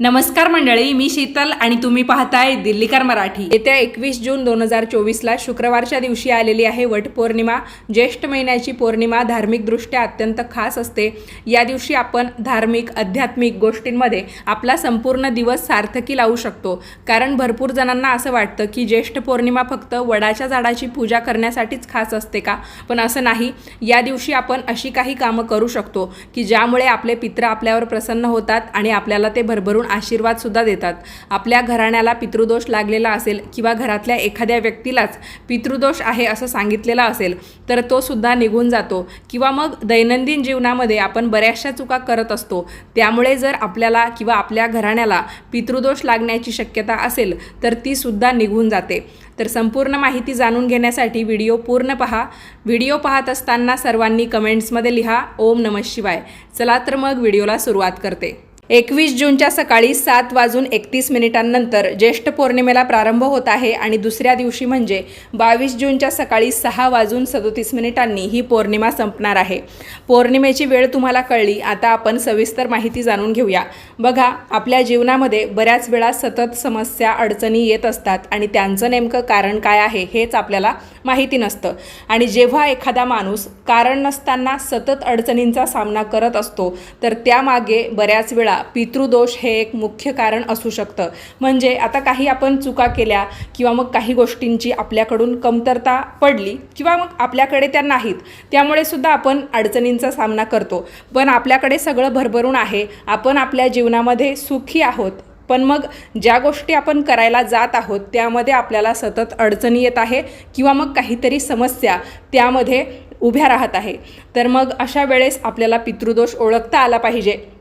नमस्कार मंडळी मी शीतल आणि तुम्ही पाहताय दिल्लीकर मराठी. येत्या एकवीस जून दोन हजार चोवीसला शुक्रवारच्या दिवशी आलेली आहे वटपौर्णिमा ज्येष्ठ महिन्याची पौर्णिमा धार्मिकदृष्ट्या अत्यंत खास असते. या दिवशी आपण धार्मिक आध्यात्मिक गोष्टींमध्ये आपला संपूर्ण दिवस सार्थकी लावू शकतो. कारण भरपूर जणांना असं वाटतं की ज्येष्ठ पौर्णिमा फक्त वडाच्या झाडाची पूजा करण्यासाठीच खास असते का? पण असं नाही. या दिवशी आपण अशी काही कामं करू शकतो की ज्यामुळे आपले पित्र आपल्यावर प्रसन्न होतात आणि आपल्याला ते भरभरून करून आशीर्वादसुद्धा देतात. आपल्या घराण्याला पितृदोष लागलेला असेल किंवा घरातल्या एखाद्या व्यक्तीलाच पितृदोष आहे असं सांगितलेला असेल तर तो सुद्धा निघून जातो. किंवा मग दैनंदिन जीवनामध्ये आपण बऱ्याचशा चुका करत असतो. त्यामुळे जर आपल्याला किंवा आपल्या घराण्याला पितृदोष लागण्याची शक्यता असेल तर ती सुद्धा निघून जाते. तर संपूर्ण माहिती जाणून घेण्यासाठी व्हिडिओ पूर्ण पहा. व्हिडिओ पाहत असताना सर्वांनी कमेंट्समध्ये लिहा. ओम नमः शिवाय. चला तर मग व्हिडिओला सुरुवात करते. एकवीस जूनच्या सकाळी सात वाजून एकतीस मिनिटांनंतर ज्येष्ठ पौर्णिमेला प्रारंभ होत आहे आणि दुसऱ्या दिवशी म्हणजे बावीस जूनच्या सकाळी सहा वाजून सदोतीस मिनिटांनी ही पौर्णिमा संपणार आहे. पौर्णिमेची वेळ तुम्हाला कळली आता आपण सविस्तर माहिती जाणून घेऊया. बघा आपल्या जीवनामध्ये बऱ्याच वेळा सतत समस्या अडचणी येत असतात आणि त्यांचं नेमकं कारण काय आहे हेच आपल्याला माहिती नसतं. आणि जेव्हा एखादा माणूस कारण नसताना सतत अडचणींचा सामना करत असतो तर त्यामागे बऱ्याच वेळा पितृदोष हे एक मुख्य कारण असू शकतं. म्हणजे आता काही आपण चुका केल्या किंवा मग काही गोष्टींची आपल्याकडून कमतरता पडली किंवा मग आपल्याकडे त्या नाहीत त्यामुळे सुद्धा आपण अडचणींचा सामना करतो. पण आपल्याकडे सगळं भरभरून आहे. आपण आपल्या जीवनामध्ये सुखी आहोत. पण मग ज्या गोष्टी आपण करायला जात आहोत त्यामध्ये आपल्याला सतत अडचणी येत आहे किंवा मग काहीतरी समस्या त्यामध्ये उभ्या राहत आहे. तर मग अशा वेळेस आपल्याला पितृदोष ओळखता आला पाहिजे.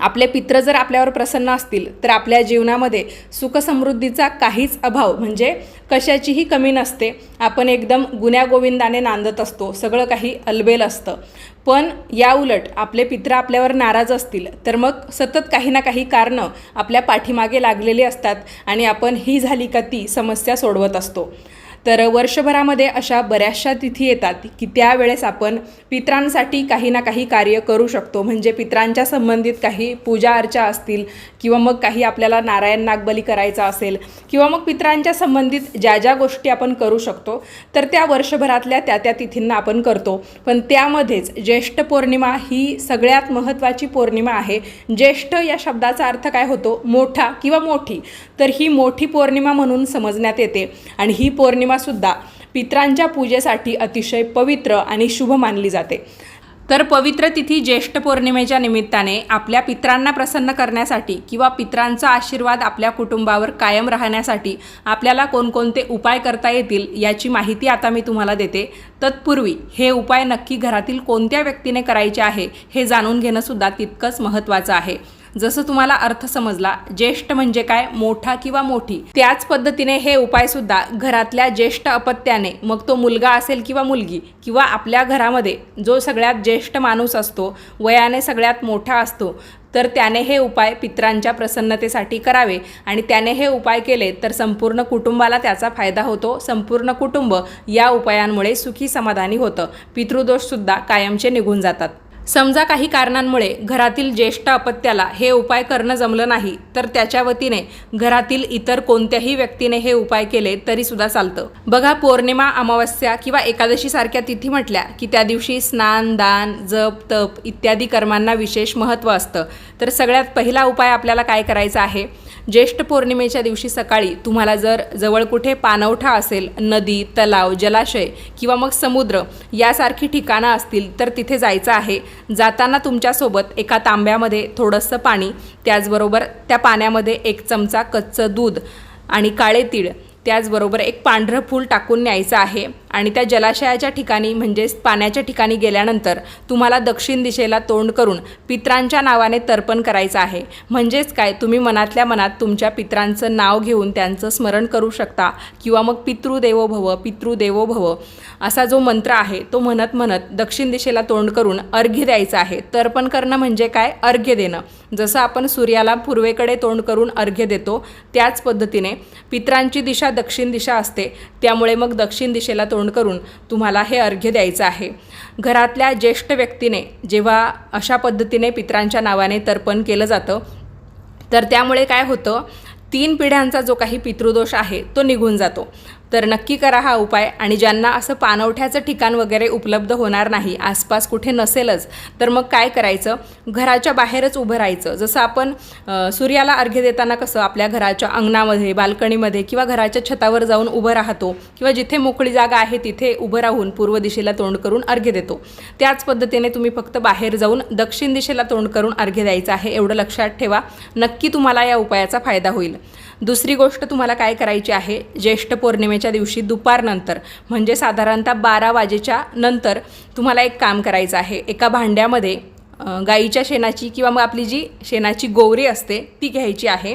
आपले पित्र जर आपल्यावर प्रसन्न असतील तर आपल्या जीवनामध्ये सुखसमृद्धीचा काहीच अभाव म्हणजे कशाचीही कमी नसते. आपण एकदम गुण्यागोविंदाने नांदत असतो सगळं काही अलबेल असतं. पण या उलट आपले पित्र आपल्यावर नाराज असतील तर मग सतत काही ना काही कारणं आपल्या पाठीमागे लागलेली असतात आणि आपण ही झाली का ती समस्या सोडवत असतो. तर वर्षभरामध्ये अशा बऱ्याचशा तिथी येतात की त्यावेळेस आपण पित्रांसाठी काही ना काही कार्य करू शकतो. म्हणजे पित्रांच्या संबंधित काही पूजा अर्चा असतील किंवा मग काही आपल्याला नारायण नागबली करायचा असेल किंवा मग पित्रांच्या संबंधित ज्या ज्या गोष्टी आपण करू शकतो तर त्या वर्षभरातल्या त्या त्या तिथींना आपण करतो. पण त्यामध्येच ज्येष्ठ पौर्णिमा ही सगळ्यात महत्त्वाची पौर्णिमा आहे. ज्येष्ठ या शब्दाचा अर्थ काय होतो? मोठा किंवा मोठी. तर ही मोठी पौर्णिमा म्हणून समजण्यात येते. आणि ही पौर्णिमा पौर्णिमासुद्धा पित्रांच्या पूजेसाठी अतिशय पवित्र आणि शुभ मानली जाते. तर पवित्र तिथी ज्येष्ठ पौर्णिमेच्या निमित्ताने आपल्या पित्रांना प्रसन्न करण्यासाठी किंवा पित्रांचा आशीर्वाद आपल्या कुटुंबावर कायम राहण्यासाठी आपल्याला कोणकोणते उपाय करता येतील याची माहिती आता मी तुम्हाला देते. तत्पूर्वी हे उपाय नक्की घरातील कोणत्या व्यक्तीने करायचे आहे हे जाणून घेणं सुद्धा तितकंच महत्त्वाचं आहे. जसं तुम्हाला अर्थ समजला ज्येष्ठ म्हणजे काय? मोठा किंवा मोठी? त्याच पद्धतीने हे उपाय सुद्धा घरातल्या ज्येष्ठ अपत्याने मग तो मुलगा असेल किंवा मुलगी किंवा आपल्या घरामध्ये जो सगळ्यात ज्येष्ठ माणूस असतो वयाने सगळ्यात मोठा असतो तर त्याने हे उपाय पित्रांच्या प्रसन्नतेसाठी करावे. आणि त्याने हे उपाय केले तर संपूर्ण कुटुंबाला त्याचा फायदा होतो. संपूर्ण कुटुंब या उपायांमुळे सुखी समाधानी होतं. पितृदोषसुद्धा कायमचे निघून जातात. समजा काही कारणांमुळे घरातील ज्येष्ठ अपत्याला हे उपाय करणं जमलं नाही तर त्याच्या वतीने घरातील इतर कोणत्याही व्यक्तीने हे उपाय केले तरी सुद्धा चालतं. बघा पौर्णिमा अमावस्या किंवा एकादशी सारख्या तिथी म्हटल्या की त्या दिवशी स्नान दान जप तप इत्यादी कर्मांना विशेष महत्त्व असतं. तर सगळ्यात पहिला उपाय आपल्याला काय करायचा आहे? ज्येष्ठ पौर्णिमेच्या दिवशी सकाळी तुम्हाला जर जवळ कुठे पाणवठा असेल नदी तलाव जलाशय किंवा मग समुद्र यासारखी ठिकाणं असतील तर तिथे जायचं आहे. जाताना तुमच्यासोबत एका तांब्यामध्ये थोडंसं पाणी त्याचबरोबर त्या पाण्यामध्ये एक चमचा कच्चं दूध आणि काळे तीळ त्याचबरोबर एक पांढरं फूल टाकून न्यायचं आहे. आणि त्या जलाशयाच्या ठिकाणी म्हणजेच पाण्याच्या ठिकाणी गेल्यानंतर तुम्हाला दक्षिण दिशेला तोंड करून पित्रांच्या नावाने तर्पण करायचं आहे. म्हणजेच काय? तुम्ही मनातल्या मनात तुमच्या पित्रांचं नाव घेऊन त्यांचं स्मरण करू शकता. किंवा मग पितृदेवो भव पितृदेवो भव असा जो मंत्र आहे तो म्हणत म्हणत दक्षिण दिशेला तोंड करून अर्घ्य द्यायचं आहे. तर्पण करणं म्हणजे काय? अर्घ्य देणं. जसं आपण सूर्याला पूर्वेकडे तोंड करून अर्घ्य देतो त्याच पद्धतीने पित्रांची दिशा दक्षिण दिशा असते. त्यामुळे मग दक्षिण दिशेला तोंड करून तुम्हाला हे अर्घ्य द्यायचं आहे. घरातल्या ज्येष्ठ व्यक्तीने जेव्हा अशा पद्धतीने पित्रांच्या नावाने तर्पण केलं जातं तर त्यामुळे काय होतं तीन पिढ्यांचा जो काही पितृदोष आहे तो निघून जातो. तर नक्की करा हा उपाय. आणि ज्यांना असं पाणवठ्याचं ठिकाण वगैरे उपलब्ध होणार नाही आसपास कुठे नसेलच तर मग काय करायचं? घराच्या बाहेरच उभं राहायचं. जसं आपण सूर्याला अर्घ्य देताना कसं आपल्या घराच्या अंगणामध्ये बाल्कनीमध्ये किंवा घराच्या छतावर जाऊन उभं राहतो किंवा जिथे मोकळी जागा आहे तिथे उभं राहून पूर्व दिशेला तोंड करून अर्घ्य देतो. त्याच पद्धतीने तुम्ही फक्त बाहेर जाऊन दक्षिण दिशेला तोंड करून अर्घ्य द्यायचं आहे एवढं लक्षात ठेवा. नक्की तुम्हाला या उपायाचा फायदा होईल. दुसरी गोष्ट तुम्हाला काय करायची आहे? ज्येष्ठ पौर्णिमे पौर्णिमेच्या दिवशी दुपारनंतर म्हणजे साधारणतः बारा वाजेच्या नंतर तुम्हाला एक काम करायचं आहे. एका भांड्यामध्ये गाईच्या शेणाची किंवा मग आपली जी शेणाची गोवरी असते ती घ्यायची आहे.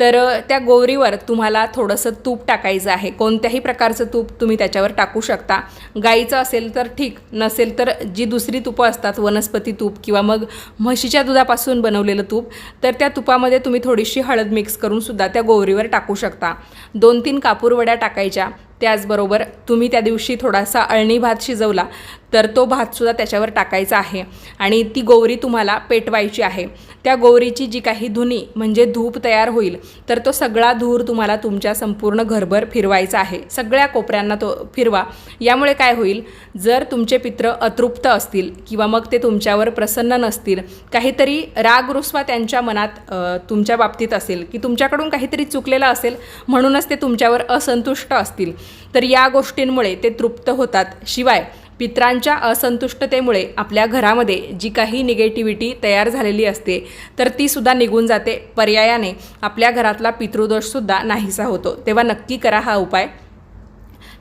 तर त्या गोवरीवर तुम्हाला थोडंसं तूप टाकायचं आहे. कोणत्याही प्रकारचं तूप तुम्ही त्याच्यावर टाकू शकता. गाईचं असेल तर ठीक नसेल तर जी दुसरी तुपं असतात वनस्पती तूप किंवा मग म्हशीच्या दुधापासून बनवलेलं तूप तर त्या तुपामध्ये तुम्ही थोडीशी हळद मिक्स करून सुद्धा त्या गोवरीवर टाकू शकता. दोन तीन कापूरवड्या टाकायच्या. त्याचबरोबर तुम्ही त्या दिवशी थोडासा अळणी भात शिजवला तर तो भातसुद्धा त्याच्यावर टाकायचा आहे. आणि ती गोवरी तुम्हाला पेटवायची आहे. त्या गोवरीची जी काही धुनी म्हणजे धूप तयार होईल तर तो सगळा धूर तुम्हाला तुमच्या संपूर्ण घरभर फिरवायचा आहे. सगळ्या कोपऱ्यांना तो फिरवा. यामुळे काय होईल जर तुमचे पित्र अतृप्त असतील किंवा मग ते तुमच्यावर प्रसन्न नसतील काहीतरी राग रुसवा त्यांच्या मनात तुमच्या बाबतीत असेल की तुमच्याकडून काहीतरी चुकलेलं असेल म्हणूनच ते तुमच्यावर असंतुष्ट असतील. तर या गोष्टींमुळे ते तृप्त होतात. शिवाय पित्रांच्या असंतुष्टतेमुळे आपल्या घरामध्ये जी काही निगेटिव्हिटी तयार झालेली असते तर ती सुद्धा निघून जाते. पर्यायाने आपल्या घरातला पितृदोषसुद्धा नाहीसा होतो. तेव्हा नक्की करा हा उपाय.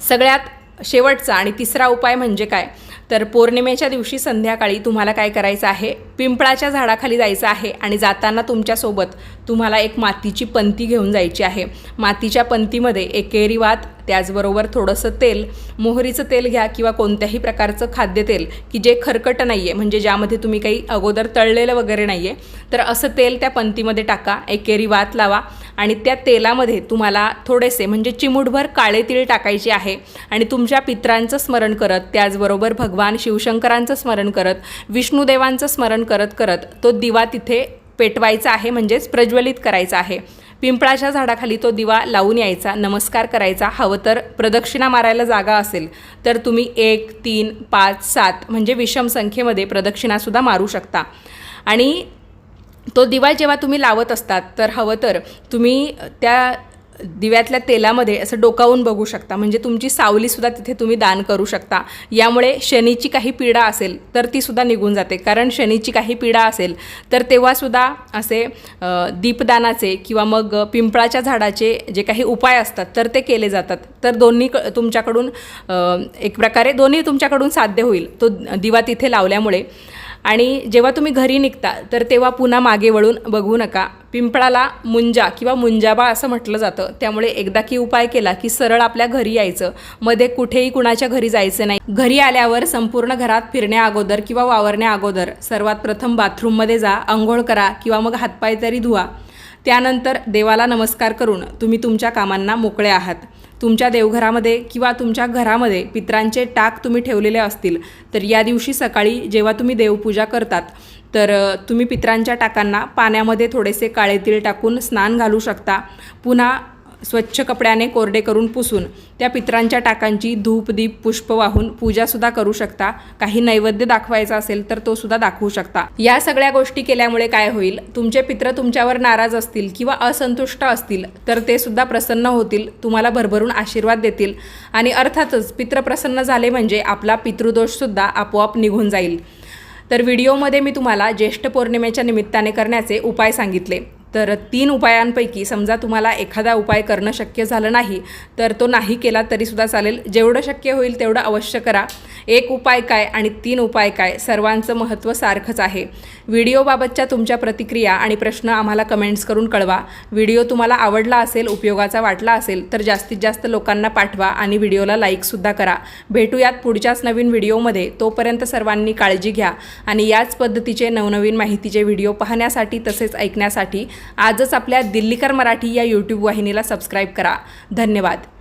सगळ्यात शेवटचा आणि तिसरा उपाय म्हणजे काय? तर पौर्णिमेच्या दिवशी संध्याकाळी तुम्हाला काय करायचं आहे? पिंपळाच्या झाडाखाली जायचं आहे आणि जाताना तुमच्यासोबत तुम्हाला एक मातीची पंती घेऊन जायची आहे. मातीच्या पंतीमध्ये एकेरी वात त्याचबरोबर थोडंसं तेल मोहरीचं तेल घ्या किंवा कोणत्याही प्रकारचं खाद्यतेल की जे खरकट नाही आहे म्हणजे ज्यामध्ये तुम्ही काही अगोदर तळलेलं वगैरे नाही आहे तर असं तेल त्या पंतीमध्ये टाका एकेरी वात लावा आणि त्या तेलामध्ये तुम्हाला थोडेसे म्हणजे चिमूटभर काळे तीळ टाकायचे आहे आणि तुमच्या पित्रांचं स्मरण करत त्याचबरोबर भगवान शिवशंकरांचं स्मरण करत विष्णुदेवांचं स्मरण करत करत तो दिवा तिथे पेटवायचा आहे म्हणजेच प्रज्वलित करायचा आहे. पिंपळाच्या झाडाखाली तो दिवा लावून यायचा नमस्कार करायचा हवं तर प्रदक्षिणा मारायला जागा असेल तर तुम्ही एक तीन पाच सात म्हणजे विषम संख्येमध्ये प्रदक्षिणासुद्धा मारू शकता. आणि तो दिवा जेव्हा तुम्ही लावत असतात तर हवं तर तुम्ही त्या दिव्यातल्या तेलामध्ये असं डोकावून बघू शकता. म्हणजे तुमची सावलीसुद्धा तिथे तुम्ही दान करू शकता. यामुळे शनीची काही पीडा असेल तर तीसुद्धा निघून जाते. कारण शनीची काही पीडा असेल तर तेव्हासुद्धा असे दीपदानाचे किंवा मग पिंपळाच्या झाडाचे जे काही उपाय असतात तर ते केले जातात. तर दोन्ही क तुमच्याकडून एक प्रकारे दोन्ही तुमच्याकडून साध्य होईल. तो दिवा तिथे लावल्यामुळे. आणि जेव्हा तुम्ही घरी निघता तर तेव्हा पुन्हा मागे वळून बघू नका. पिंपळाला मुंजा किंवा मुंजाबा असं म्हटलं जातं. त्यामुळे एकदा की उपाय केला की सरळ आपल्या घरी यायचं. मध्ये कुठेही कुणाच्या घरी जायचं नाही. घरी आल्यावर संपूर्ण घरात फिरण्या अगोदर किंवा वावरण्या अगोदर सर्वात प्रथम बाथरूममध्ये जा आंघोळ करा किंवा मग हातपाय तरी धुवा. त्यानंतर देवाला नमस्कार करून तुम्ही तुमच्या कामांना मोकळे आहात. तुमच्या देवघरामध्ये किंवा तुमच्या घरामध्ये पित्रांचे टाक तुम्ही ठेवलेले असतील तर या दिवशी सकाळी जेव्हा तुम्ही देवपूजा करतात तर तुम्ही पित्रांच्या टाकांना पाण्यामध्ये थोडेसे काळे तीळ टाकून स्नान घालू शकता. पुन्हा स्वच्छ कपड्याने कोरडे करून पुसून त्या पित्रांच्या टाकांची धूप दीप पुष्प वाहून पूजासुद्धा करू शकता. काही नैवेद्य दाखवायचा असेल तर तो सुद्धा दाखवू शकता. या सगळ्या गोष्टी केल्यामुळे काय होईल? तुमचे पित्र तुमच्यावर नाराज असतील किंवा असंतुष्ट असतील तर ते सुद्धा प्रसन्न होतील तुम्हाला भरभरून आशीर्वाद देतील. आणि अर्थातच पित्र प्रसन्न झाले म्हणजे आपला पितृदोषसुद्धा आपोआप निघून जाईल. तर व्हिडिओमध्ये मी तुम्हाला ज्येष्ठ पौर्णिमेच्या निमित्ताने करण्याचे उपाय सांगितले. तर तीन उपायांपैकी समजा तुम्हाला एखादा उपाय करणं शक्य झालं नाही तर तो नाही केला तरीसुद्धा चालेल. जेवढं शक्य होईल तेवढं अवश्य करा. एक उपाय काय आणि तीन उपाय काय सर्वांचं महत्त्व सारखंच आहे. व्हिडिओबाबतच्या तुमच्या प्रतिक्रिया आणि प्रश्न आम्हाला कमेंट्स करून कळवा. व्हिडिओ तुम्हाला आवडला असेल उपयोगाचा वाटला असेल तर जास्तीत जास्त लोकांना पाठवा आणि व्हिडिओला लाईकसुद्धा करा. भेटूयात पुढच्याच नवीन व्हिडिओमध्ये. तोपर्यंत सर्वांनी काळजी घ्या आणि याच पद्धतीचे नवनवीन माहितीचे व्हिडिओ पाहण्यासाठी तसेच ऐकण्यासाठी आजच आपल्या दिल्लीकर मराठी या यूट्यूब वाहिनीला सबस्क्राईब करा. धन्यवाद.